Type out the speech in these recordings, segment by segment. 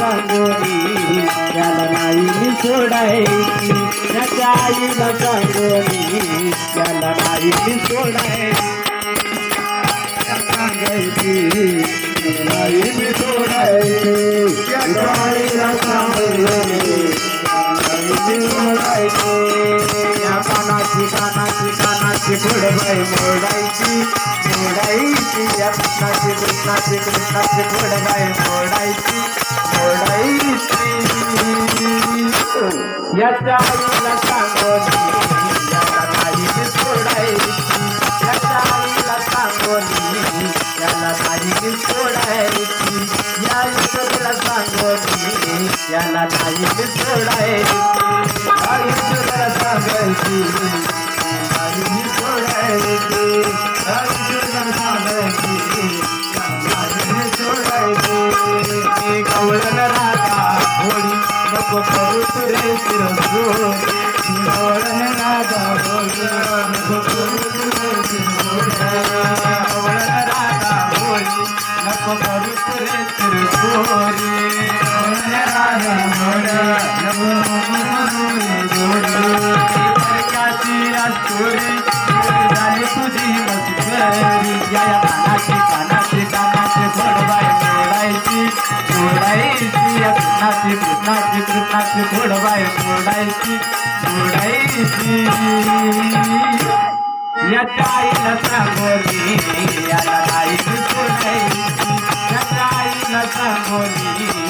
सांगोरी त्याला नाही सोडायची त्याच्या आईला सांगोरी त्याला नाही सोडायची नाही सोडायची कानाची कानाची कानाची फुडबाई मोडायची या कृष्णाची कृष्णाची कृष्णाची घोड गाय मोडायची मोडायची याच्या आईला सांगोनी याला काळीची सोडायची याच्या आईला सांगोनी याला काळीची सोडायची या ईश्वरीला सांगोनी याला काळीची सोडायची आई ईश्वरीला सांगायची को करू तेरे सिंहरण राजा बोले को करू तेरे राजा बोले को करू तेरे सिरसो सिंहरण राजा बोले नमो नमो जोड़ी याच्याईला सांगोली याला नाही पुरायची याच्याईला सांगोली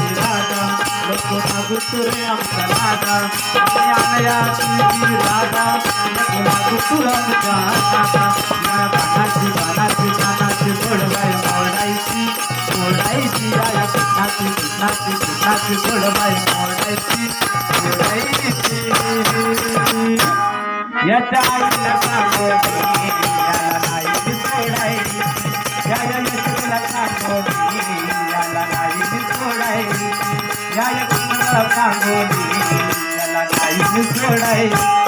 గుర్తురే అంతలాగా రాధా గుర్తురాదు కానాచి బానాచి కానాచి గొడవాయి మోడాయి మోడాయి దియాయ నాచి నాచి నాచి గొడవాయి మోడాయి మోడాయి యదాయి నసామోడి యాలనాయి దిసోడాయి యాయ మిత్రుల సామోడి యాలనాయి దిసోడాయి యాయ रांगोली मला काही सोडायचं